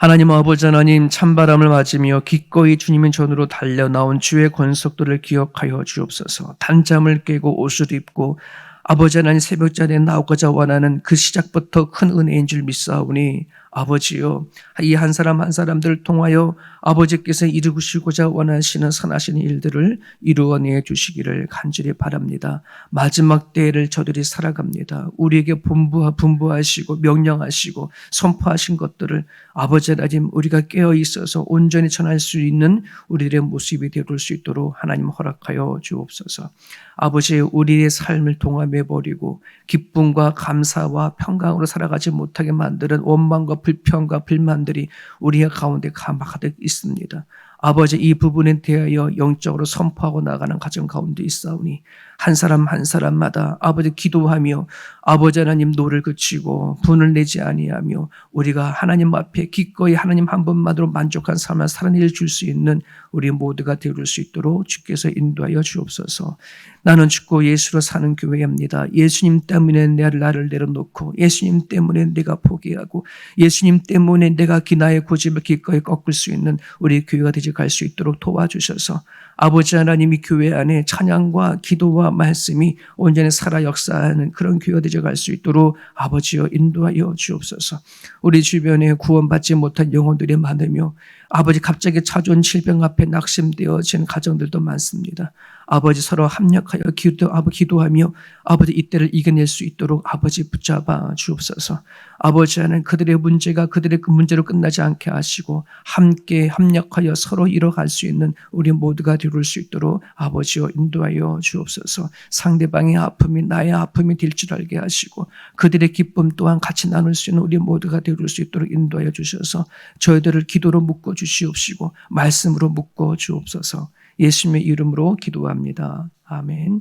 하나님 아버지 하나님 찬바람을 맞으며 기꺼이 주님의 전으로 달려 나온 주의 권속들을 기억하여 주옵소서. 단잠을 깨고 옷을 입고 아버지 하나님 새벽 자리에 나오고자 원하는 그 시작부터 큰 은혜인 줄 믿사오니 아버지요 이 한 사람 한 사람들을 통하여 아버지께서 이루시고자 원하시는 선하신 일들을 이루어내 주시기를 간절히 바랍니다. 마지막 때를 저들이 살아갑니다. 우리에게 분부, 분부하시고 명령하시고 선포하신 것들을 아버지 하나님 우리가 깨어 있어서 온전히 전할 수 있는 우리들의 모습이 되올 수 있도록 하나님 허락하여 주옵소서. 아버지 우리의 삶을 동함해 버리고 기쁨과 감사와 평강으로 살아가지 못하게 만드는 원망과 불평과 불만들이 우리의 가운데 가득 있습니다. 아버지 이 부분에 대하여 영적으로 선포하고 나가는 가정 가운데 있사오니 한 사람 한 사람마다 아버지 기도하며 아버지 하나님 노를 그치고 분을 내지 아니하며 우리가 하나님 앞에 기꺼이 하나님 한 번만으로 만족한 삶을 살아낼 줄 수 있는 우리 모두가 되올 수 있도록 주께서 인도하여 주옵소서. 나는 죽고 예수로 사는 교회입니다. 예수님 때문에 나를 내려놓고 예수님 때문에 내가 포기하고 예수님 때문에 내가 기나의 고집을 기꺼이 꺾을 수 있는 우리 교회가 되지 갈 수 있도록 도와주셔서 아버지 하나님이 교회 안에 찬양과 기도와 말씀이 온전히 살아 역사하는 그런 교회가 되져 갈수 있도록 아버지여 인도하여 주옵소서. 우리 주변에 구원받지 못한 영혼들이 많으며 아버지 갑자기 찾아온 질병 앞에 낙심되어진 가정들도 많습니다. 아버지 서로 합력하여 기도, 기도하며 아버지 이때를 이겨낼 수 있도록 아버지 붙잡아 주옵소서. 아버지 하는 그들의 문제가 그들의 그 문제로 끝나지 않게 하시고 함께 합력하여 서로 이뤄갈 수 있는 우리 모두가 되올 수 있도록 아버지여 인도하여 주옵소서. 상대방의 아픔이 나의 아픔이 될 줄 알게 하시고 그들의 기쁨 또한 같이 나눌 수 있는 우리 모두가 되올 수 있도록 인도하여 주셔서 저희들을 기도로 묶어 주시옵시고 말씀으로 묶어 주옵소서. 예수님의 이름으로 기도합니다. 아멘.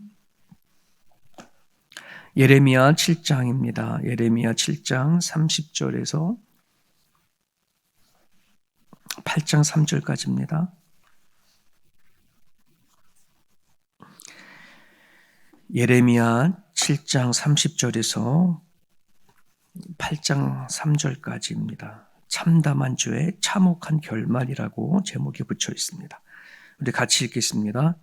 예레미야 7장입니다. 예레미야 7장 30절에서 8장 3절까지입니다. 예레미야 7장 30절에서 8장 3절까지입니다. 참담한 죄의 참혹한 결말이라고 제목이 붙여 있습니다. 우리 같이 읽겠습니다.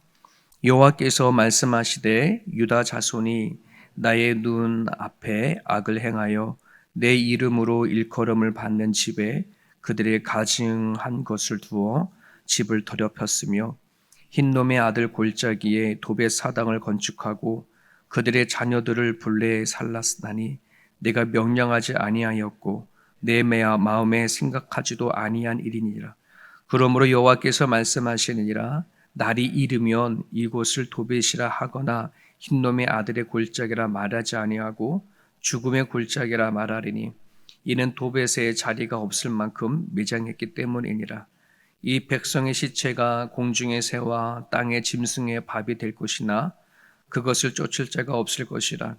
여호와께서 말씀하시되 유다 자손이 나의 눈 앞에 악을 행하여 내 이름으로 일컬음을 받는 집에 그들의 가증한 것을 두어 집을 더럽혔으며 흰놈의 아들 골짜기에 도배 사당을 건축하고 그들의 자녀들을 불레에 살랐으나니 내가 명령하지 아니하였고 내 마음에 생각하지도 아니한 일이니라. 그러므로 여호와께서 말씀하시느니라 날이 이르면 이곳을 도벳이라 하거나 흰놈의 아들의 골짜기라 말하지 아니하고 죽음의 골짜기라 말하리니 이는 도벳의 자리가 없을 만큼 매장했기 때문이니라. 이 백성의 시체가 공중의 새와 땅의 짐승의 밥이 될 것이나 그것을 쫓을 자가 없을 것이라.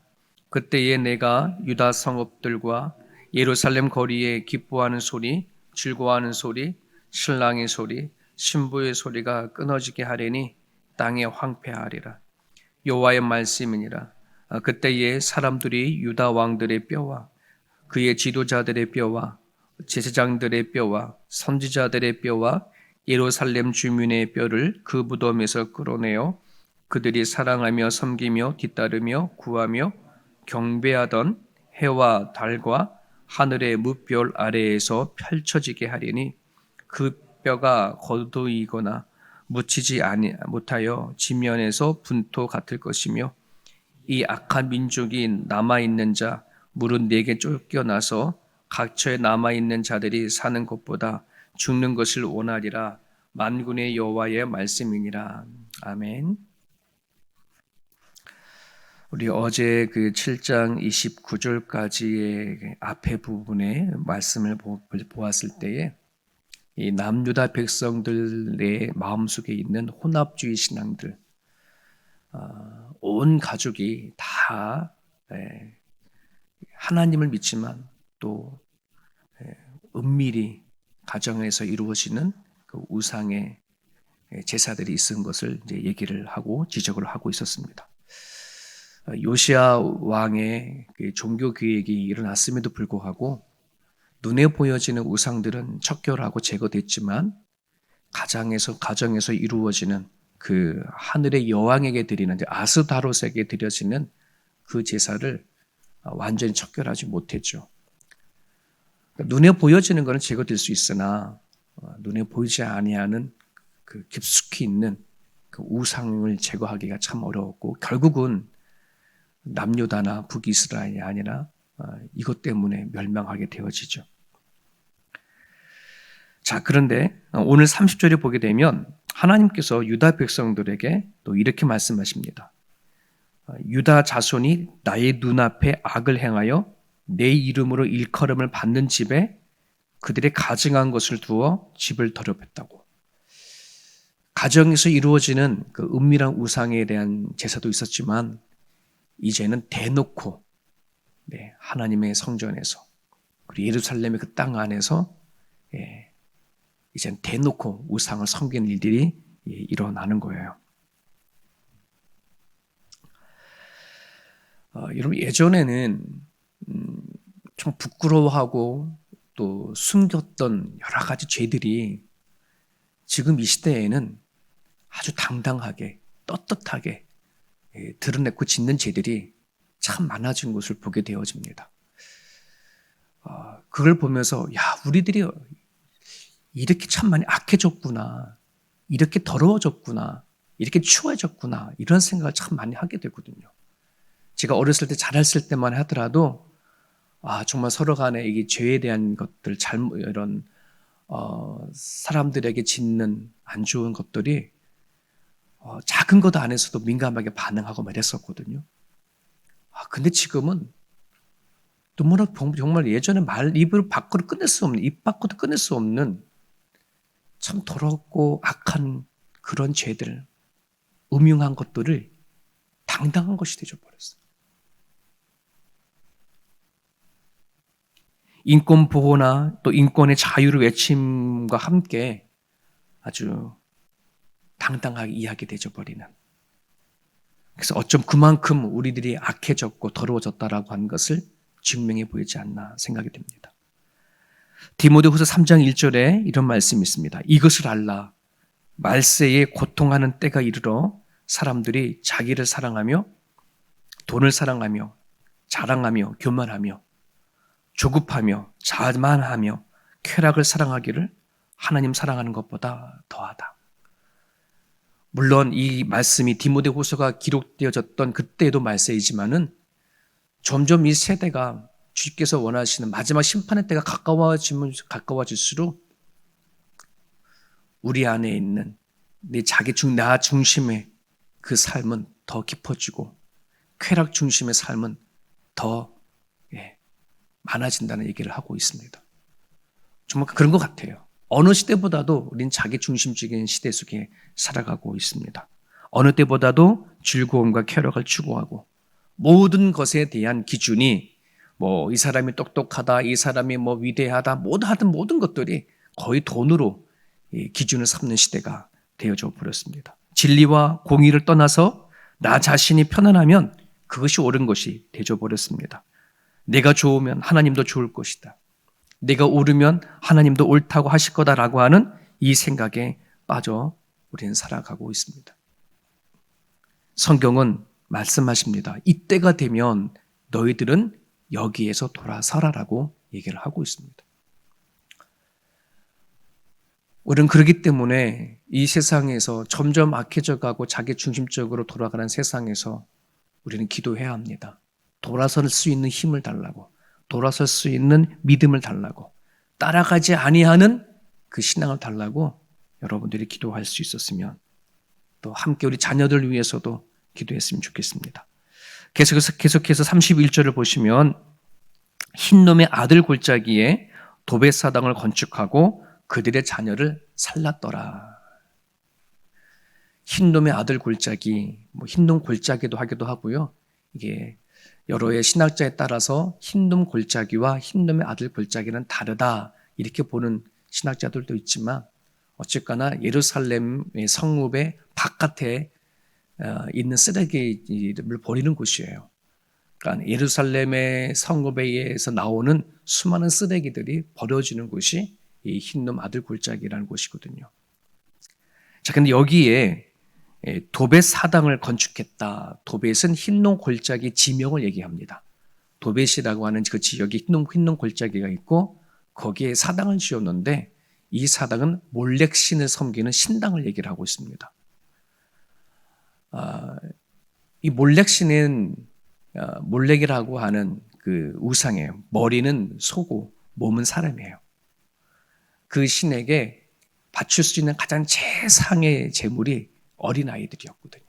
그때에 내가 유다 성읍들과 예루살렘 거리에 기뻐하는 소리, 즐거워하는 소리, 신랑의 소리, 신부의 소리가 끊어지게 하리니 땅에 황폐하리라. 여호와의 말씀이니라. 아, 그때에 사람들이 유다 왕들의 뼈와 그의 지도자들의 뼈와 제사장들의 뼈와 선지자들의 뼈와 예루살렘 주민의 뼈를 그 무덤에서 끌어내어 그들이 사랑하며 섬기며 뒤따르며 구하며 경배하던 해와 달과 하늘의 무별 아래에서 펼쳐지게 하리니 그 뼈가 거두이거나 묻히지 못하여 지면에서 분토 같을 것이며 이 악한 민족이 남아 있는 자 물은 네개 쫓겨나서 각처에 남아 있는 자들이 사는 것보다 죽는 것을 원하리라 만군의 여호와의 말씀이니라 아멘. 우리 어제 그 7장 29절까지의 앞에 부분의 말씀을 보았을 때에 이 남유다 백성들의 마음속에 있는 혼합주의 신앙들, 어, 온 가족이 다 예, 하나님을 믿지만 또 예, 은밀히 가정에서 이루어지는 그 우상의 예, 제사들이 있은 것을 이제 얘기를 하고 지적을 하고 있었습니다. 요시아 왕의 그 종교 계획이 일어났음에도 불구하고 눈에 보여지는 우상들은 척결하고 제거됐지만 가정에서 가정에서 이루어지는 그 하늘의 여왕에게 드리는 아스다롯에게 드려지는 그 제사를 완전히 척결하지 못했죠. 눈에 보여지는 것은 제거될 수 있으나 어, 눈에 보이지 아니하는 그 깊숙이 있는 그 우상을 제거하기가 참 어려웠고 결국은 남유다나 북이스라엘이 아니라 어, 이것 때문에 멸망하게 되어지죠. 자, 그런데 어, 오늘 30절에 보게 되면 하나님께서 유다 백성들에게 또 이렇게 말씀하십니다. 유다 자손이 나의 눈앞에 악을 행하여 내 이름으로 일컬음을 받는 집에 그들의 가증한 것을 두어 집을 더럽혔다고. 가정에서 이루어지는 그 은밀한 우상에 대한 제사도 있었지만 이제는 대놓고 네, 하나님의 성전에서 그리고 예루살렘의 그 땅 안에서 예, 이젠 대놓고 우상을 섬기는 일들이 예, 일어나는 거예요. 어, 여러분 예전에는 음, 좀 부끄러워하고 또 숨겼던 여러 가지 죄들이 지금 이 시대에는 아주 당당하게 떳떳하게 예, 드러내고 짓는 죄들이 참 많아진 것을 보게 되어집니다. 어, 그걸 보면서 야 우리들이 이렇게 참 많이 악해졌구나, 이렇게 더러워졌구나, 이렇게 추워졌구나 이런 생각을 참 많이 하게 되거든요. 제가 어렸을 때 자랐을 때만 하더라도 아 정말 서로 간에 이게 죄에 대한 것들 잘못 이런 어, 사람들에게 짓는 안 좋은 것들이 어, 작은 것 안에서도 민감하게 반응하고 말했었거든요. 아 근데 지금은 너무나 정말 예전에 말 입을 밖으로 끝낼 수 없는 입 밖으로 끝낼 수 없는 참 더럽고 악한 그런 죄들, 음흉한 것들을 당당한 것이 되져 버렸어요. 인권 보호나 또 인권의 자유를 외침과 함께 아주 당당하게 이야기 되져 버리는. 그래서 어쩜 그만큼 우리들이 악해졌고 더러워졌다라고 한 것을 증명해 보이지 않나 생각이 됩니다. 디모데후서 3장 1절에 이런 말씀이 있습니다. 이것을 알라. 말세에 고통하는 때가 이르러 사람들이 자기를 사랑하며 돈을 사랑하며 자랑하며 교만하며 조급하며 자만하며 쾌락을 사랑하기를 하나님 사랑하는 것보다 더하다. 물론 이 말씀이 디모데후서가 기록되어졌던 그때도 말세이지만은 점점 이 세대가 주께서 원하시는 마지막 심판의 때가 가까워지면 가까워질수록 우리 안에 있는 내 자기 중, 나 중심의 그 삶은 더 깊어지고 쾌락 중심의 삶은 더 많아진다는 얘기를 하고 있습니다. 정말 그런 것 같아요. 어느 시대보다도 우린 자기 중심적인 시대 속에 살아가고 있습니다. 어느 때보다도 즐거움과 쾌락을 추구하고 모든 것에 대한 기준이 뭐 이 사람이 똑똑하다, 이 사람이 뭐 위대하다, 모든 하든 모든 것들이 거의 돈으로 기준을 삼는 시대가 되어져 버렸습니다. 진리와 공의를 떠나서 나 자신이 편안하면 그것이 옳은 것이 되져 버렸습니다. 내가 좋으면 하나님도 좋을 것이다. 내가 옳으면 하나님도 옳다고 하실 거다라고 하는 이 생각에 빠져 우리는 살아가고 있습니다. 성경은 말씀하십니다. 이때가 되면 너희들은 여기에서 돌아서라라고 얘기를 하고 있습니다. 우리는 그러기 때문에 이 세상에서 점점 악해져 가고 자기 중심적으로 돌아가는 세상에서 우리는 기도해야 합니다. 돌아설 수 있는 힘을 달라고, 돌아설 수 있는 믿음을 달라고, 따라가지 아니하는 그 신앙을 달라고 여러분들이 기도할 수 있었으면 또 함께 우리 자녀들 위해서도 기도했으면 좋겠습니다. 계속해서, 계속해서 31절을 보시면 흰놈의 아들 골짜기에 도배사당을 건축하고 그들의 자녀를 살랐더라. 흰놈의 아들 골짜기, 뭐 흰놈 골짜기도 하기도 하고요. 이게 여러의 신학자에 따라서 흰놈 골짜기와 흰놈의 아들 골짜기는 다르다 이렇게 보는 신학자들도 있지만 어쨌거나 예루살렘의 성읍의 바깥에 어, 있는 쓰레기를 버리는 곳이에요. 그러니까 예루살렘의 성읍에서 나오는 수많은 쓰레기들이 버려지는 곳이 이 흰놈 아들 골짜기라는 곳이거든요. 자, 근데 여기에 예, 도벳 사당을 건축했다. 도벳은 흰놈 골짜기 지명을 얘기합니다. 도벳이라고 하는 그 지역에 흰놈, 흰놈 골짜기가 있고 거기에 사당을 지었는데 이 사당은 몰렉 신을 섬기는 신당을 얘기를 하고 있습니다. 아, 이 몰렉 신은 아, 몰렉이라고 하는 그 우상이에요. 머리는 소고 몸은 사람이에요. 그 신에게 바칠 수 있는 가장 최상의 제물이 어린아이들이었거든요.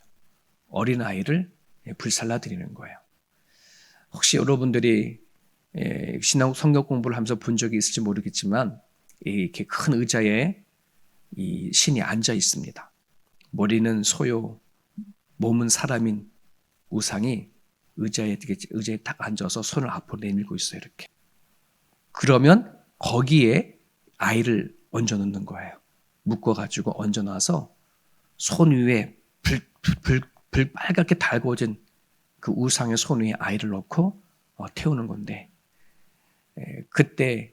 어린아이를 불살라 드리는 거예요. 혹시 여러분들이 신앙 성경 공부를 하면서 본 적이 있을지 모르겠지만 이렇게 큰 의자에 이 신이 앉아 있습니다. 머리는 소요, 몸은 사람인 우상이 의자에 의자에 딱 앉아서 손을 앞으로 내밀고 있어요. 이렇게. 그러면 거기에 아이를 얹어 놓는 거예요. 묶어 가지고 얹어 놔서 손 위에 불, 불, 불 빨갛게 달궈진 그 우상의 손 위에 아이를 넣고 어, 태우는 건데 에, 그때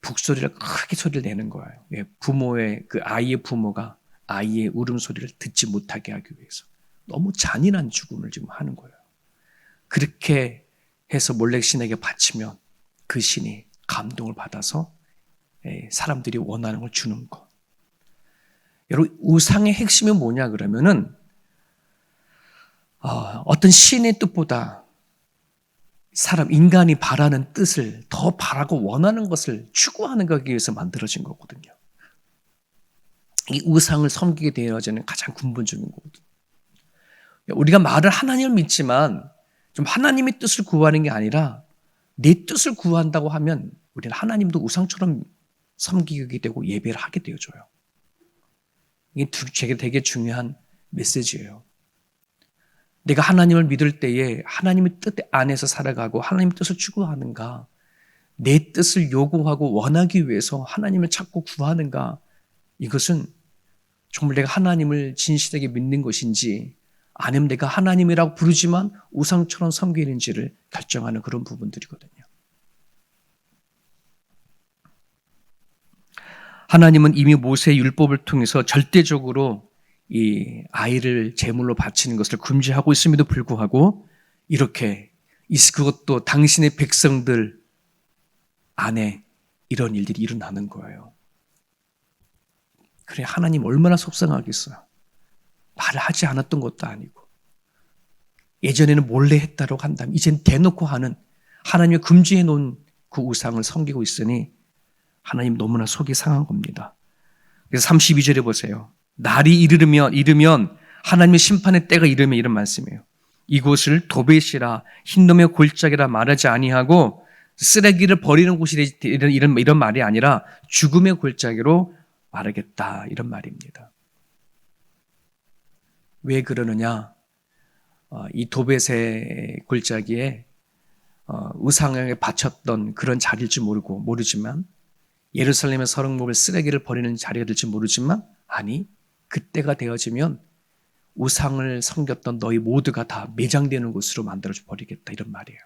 북소리를 크게 소리를 내는 거예요. 예, 부모의 그 아이의 부모가 아이의 울음소리를 듣지 못하게 하기 위해서 너무 잔인한 죽음을 지금 하는 거예요. 그렇게 해서 몰렉 신에게 바치면 그 신이 감동을 받아서 예, 사람들이 원하는 걸 주는 것. 여러분 우상의 핵심이 뭐냐 그러면은 어, 어떤 신의 뜻보다 사람 인간이 바라는 뜻을 더 바라고 원하는 것을 추구하는 것에 위해서 만들어진 거거든요. 이 우상을 섬기게 되어지는 가장 근본적인 거거든요. 우리가 말을 하나님을 믿지만 좀 하나님의 뜻을 구하는 게 아니라 내 뜻을 구한다고 하면 우리는 하나님도 우상처럼 섬기게 되고 예배를 하게 되어져요. 이게 제게 되게 중요한 메시지예요. 내가 하나님을 믿을 때에 하나님의 뜻 안에서 살아가고 하나님의 뜻을 추구하는가? 내 뜻을 요구하고 원하기 위해서 하나님을 찾고 구하는가? 이것은 정말 내가 하나님을 진실하게 믿는 것인지 아니면 내가 하나님이라고 부르지만 우상처럼 섬기는지를 결정하는 그런 부분들이거든요. 하나님은 이미 모세의 율법을 통해서 절대적으로 이 아이를 제물로 바치는 것을 금지하고 있음에도 불구하고 이렇게 그것도 당신의 백성들 안에 이런 일들이 일어나는 거예요. 그래 하나님 얼마나 속상하겠어요. 말을 하지 않았던 것도 아니고 예전에는 몰래 했다고 한다면 이젠 대놓고 하는 하나님이 금지해 놓은 그 우상을 섬기고 있으니 하나님 너무나 속이 상한 겁니다. 그래서 32절에 보세요. 날이 이르면 이르면 하나님의 심판의 때가 이르면 이런 말씀이에요. 이곳을 도벳이라 흰놈의 골짜기라 말하지 아니하고 쓰레기를 버리는 곳이 이런, 이런 이런 말이 아니라 죽음의 골짜기로 말하겠다 이런 말입니다. 왜 그러느냐? 어, 이 도벳의 골짜기에 어, 우상에 바쳤던 그런 자리일지 모르고 모르지만 예루살렘의 서릉목을 쓰레기를 버리는 자리가 될지 모르지만 아니 그때가 되어지면 우상을 섬겼던 너희 모두가 다 매장되는 곳으로 만들어져 버리겠다 이런 말이에요.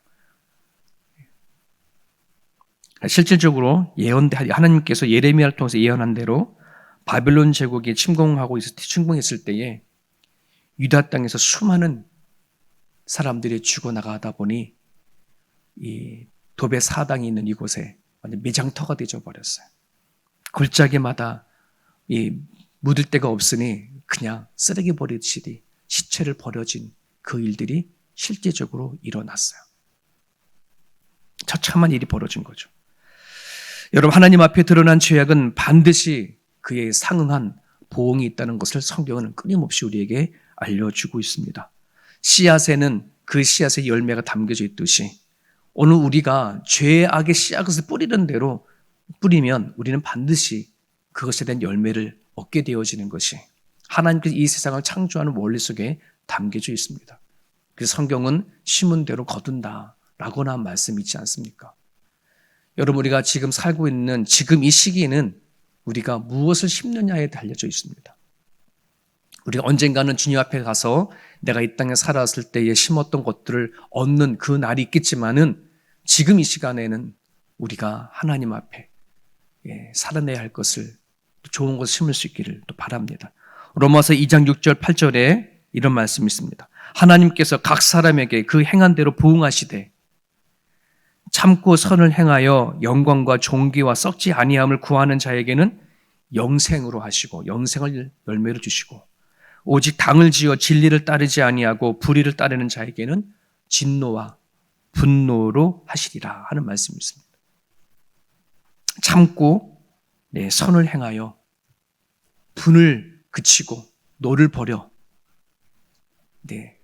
실질적으로 예언 하나님께서 예레미야를 통해서 예언한 대로 바벨론 제국이 침공하고 침공했을 때에 유다 땅에서 수많은 사람들이 죽어 나가다 보니 이 도배 사당이 있는 이곳에 완전 매장터가 되져 버렸어요. 골짜기마다 이 묻을 데가 없으니 그냥 쓰레기 버리듯이 시체를 버려진 그 일들이 실제적으로 일어났어요. 처참한 일이 벌어진 거죠. 여러분 하나님 앞에 드러난 죄악은 반드시 그에 상응한 보응이 있다는 것을 성경은 끊임없이 우리에게 알려주고 있습니다. 씨앗에는 그 씨앗의 열매가 담겨져 있듯이 오늘 우리가 죄악의 씨앗을 뿌리는 대로 뿌리면 우리는 반드시 그것에 대한 열매를 얻게 되어지는 것이 하나님께서 이 세상을 창조하는 원리 속에 담겨져 있습니다. 그래서 성경은 심은 대로 거둔다 라고나 말씀이 있지 않습니까? 여러분 우리가 지금 살고 있는 지금 이 시기에는 우리가 무엇을 심느냐에 달려져 있습니다. 우리가 언젠가는 주님 앞에 가서 내가 이 땅에 살았을 때에 심었던 것들을 얻는 그 날이 있겠지만은 지금 이 시간에는 우리가 하나님 앞에 예, 살아내야 할 것을 또 좋은 것을 심을 수 있기를 또 바랍니다. 로마서 2장 6절 8절에 이런 말씀이 있습니다. 하나님께서 각 사람에게 그 행한 대로 부응하시되 참고 선을 행하여 영광과 존귀와 썩지 아니함을 구하는 자에게는 영생으로 하시고 영생을 열매로 주시고 오직 당을 지어 진리를 따르지 아니하고 불의를 따르는 자에게는 진노와 분노로 하시리라 하는 말씀이 있습니다. 참고 네, 선을 행하여 분을 그치고 노를 버려 네,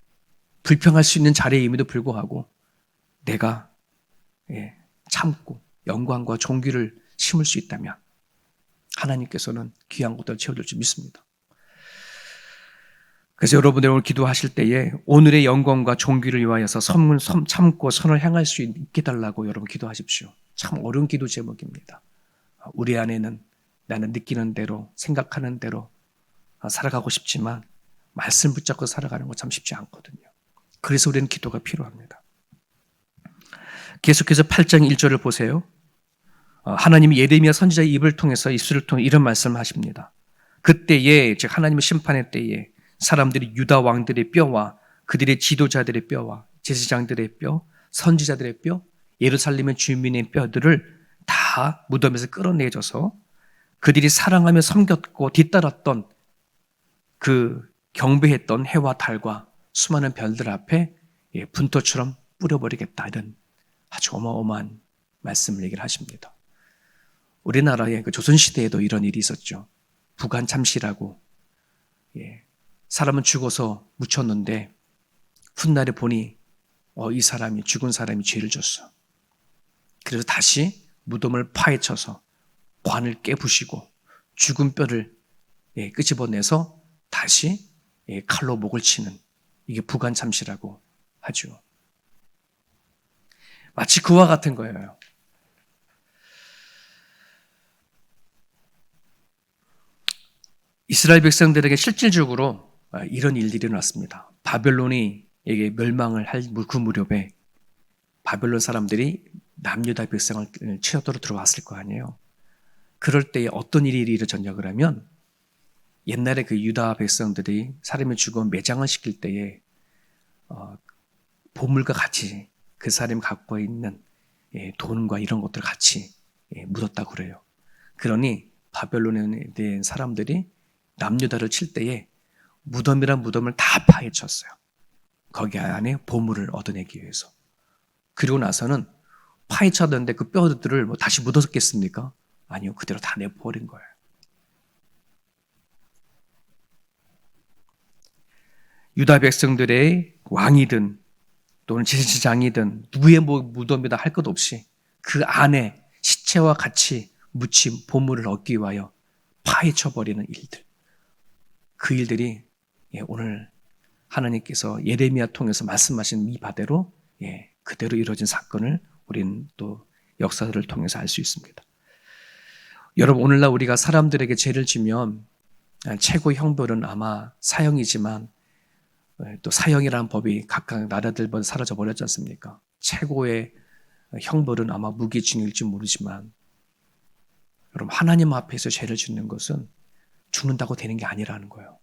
불평할 수 있는 자리임에도 불구하고 내가 예, 참고 영광과 존귀를 심을 수 있다면 하나님께서는 귀한 것들을 채워줄 줄 믿습니다. 그래서 여러분들 오늘 기도하실 때에 오늘의 영광과 존귀를 위하여서 선물 참고 선을 향할 수 있게 달라고 여러분 기도하십시오. 참 어려운 기도 제목입니다. 우리 안에는 나는 느끼는 대로 생각하는 대로 살아가고 싶지만 말씀 붙잡고 살아가는 거 참 쉽지 않거든요. 그래서 우리는 기도가 필요합니다. 계속해서 8장 1절을 보세요. 어, 하나님이 예레미야 선지자의 입을 통해서 입술을 통해 이런 말씀을 하십니다. 그때에 즉 하나님의 심판의 때에 사람들이 유다 왕들의 뼈와 그들의 지도자들의 뼈와 제사장들의 뼈, 선지자들의 뼈, 예루살렘의 주민의 뼈들을 다 무덤에서 끌어내줘서 그들이 사랑하며 섬겼고 뒤따랐던 그 경배했던 해와 달과 수많은 별들 앞에 예, 분토처럼 뿌려버리겠다 이런 아주 어마어마한 말씀을 얘기를 하십니다. 우리나라의 그 조선시대에도 이런 일이 있었죠. 부관 참시라고 예, 사람은 죽어서 묻혔는데 훗날에 보니 어, 이 사람이 죽은 사람이 죄를 졌어. 그래서 다시 무덤을 파헤쳐서 관을 깨부시고 죽은 뼈를 예, 끄집어내서 다시 예, 칼로 목을 치는 이게 부관 참시라고 하죠. 마치 그와 같은 거예요. 이스라엘 백성들에게 실질적으로 이런 일들이 일어났습니다. 바벨론이 에게 멸망을 할 그 무렵에 바벨론 사람들이 남유다 백성을 치어도로 들어왔을 거 아니에요. 그럴 때에 어떤 일이 일어졌냐 그러면 옛날에 그 유다 백성들이 사람이 죽어 매장을 시킬 때에 어, 보물과 같이 그 사람이 갖고 있는 예, 돈과 이런 것들 같이 예, 묻었다고 그래요. 그러니 바벨론에 대한 사람들이 남유다를 칠 때에 무덤이란 무덤을 다 파헤쳤어요. 거기 안에 보물을 얻어내기 위해서. 그리고 나서는 파헤쳤는데 그 뼈들을 뭐 다시 묻었겠습니까? 아니요. 그대로 다 내버린 거예요. 유다 백성들의 왕이든 또는 제사장이든 누구의 뭐 무덤이다 할 것 없이 그 안에 시체와 같이 묻힌 보물을 얻기 위하여 파헤쳐버리는 일들. 그 일들이 예, 오늘 하나님께서 예레미야 통해서 말씀하신 이 바대로 예, 그대로 이루어진 사건을 우리는 또 역사를 통해서 알 수 있습니다. 여러분 오늘날 우리가 사람들에게 죄를 지면 최고 형벌은 아마 사형이지만 예, 또 사형이라는 법이 각각 나라들마다 사라져 버렸지 않습니까? 최고의 형벌은 아마 무기징역일지 모르지만 여러분 하나님 앞에서 죄를 짓는 것은 죽는다고 되는 게 아니라는 거예요.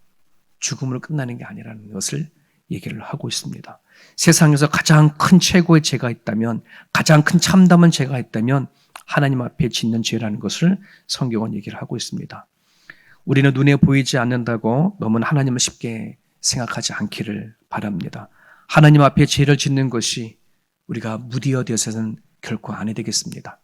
죽음으로 끝나는 게 아니라는 것을 얘기를 하고 있습니다. 세상에서 가장 큰 최고의 죄가 있다면, 가장 큰 참담한 죄가 있다면 하나님 앞에 짓는 죄라는 것을 성경은 얘기를 하고 있습니다. 우리는 눈에 보이지 않는다고 너무 하나님을 쉽게 생각하지 않기를 바랍니다. 하나님 앞에 죄를 짓는 것이 우리가 무디어 되어서는 결코 안 되겠습니다.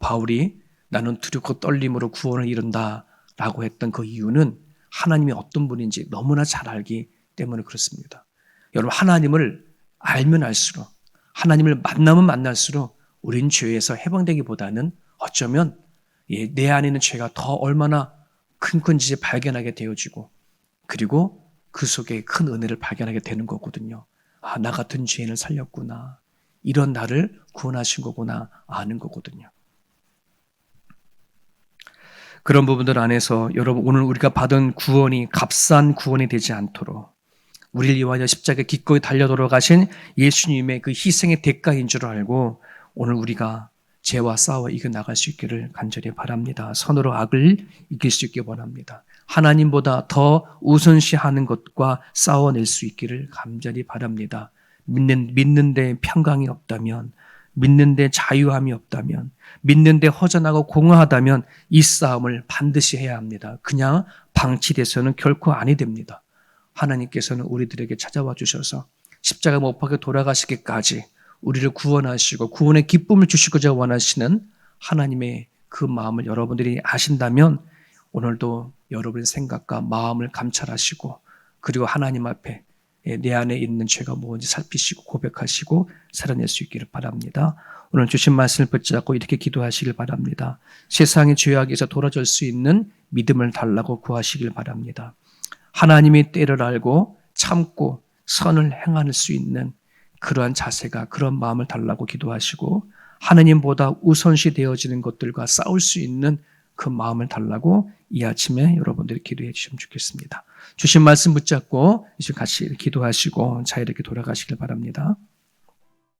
바울이 나는 두렵고 떨림으로 구원을 이룬다 라고 했던 그 이유는 하나님이 어떤 분인지 너무나 잘 알기 때문에 그렇습니다. 여러분, 하나님을 알면 알수록, 하나님을 만나면 만날수록 우린 죄에서 해방되기보다는 어쩌면 예, 내 안에 있는 죄가 더 얼마나 큰 건지 발견하게 되어지고 그리고 그 속에 큰 은혜를 발견하게 되는 거거든요. 아, 나 같은 죄인을 살렸구나. 이런 나를 구원하신 거구나 아는 거거든요. 그런 부분들 안에서 여러분 오늘 우리가 받은 구원이 값싼 구원이 되지 않도록 우리를 위하여 십자가에 기꺼이 달려 돌아가신 예수님의 그 희생의 대가인 줄 알고 오늘 우리가 죄와 싸워 이겨 나갈 수 있기를 간절히 바랍니다. 선으로 악을 이길 수 있기 원합니다. 하나님보다 더 우선시하는 것과 싸워낼 수 있기를 간절히 바랍니다. 믿는 믿는데 평강이 없다면 믿는데 자유함이 없다면 믿는데 허전하고 공허하다면 이 싸움을 반드시 해야 합니다. 그냥 방치돼서는 결코 아니 됩니다. 하나님께서는 우리들에게 찾아와 주셔서 십자가 못 박혀 돌아가시기까지 우리를 구원하시고 구원의 기쁨을 주시고자 원하시는 하나님의 그 마음을 여러분들이 아신다면 오늘도 여러분의 생각과 마음을 감찰하시고 그리고 하나님 앞에 예, 내 안에 있는 죄가 무엇인지 살피시고 고백하시고 살아낼 수 있기를 바랍니다. 오늘 주신 말씀을 붙잡고 이렇게 기도하시길 바랍니다. 세상의 죄악에서 돌아설 수 있는 믿음을 달라고 구하시길 바랍니다. 하나님의 때를 알고 참고 선을 행할 수 있는 그러한 자세가 그런 마음을 달라고 기도하시고 하나님보다 우선시 되어지는 것들과 싸울 수 있는 그 마음을 달라고 이 아침에 여러분들이 기도해 주시면 좋겠습니다. 주신 말씀 붙잡고 이제 같이 기도하시고 자유롭게 돌아가시길 바랍니다.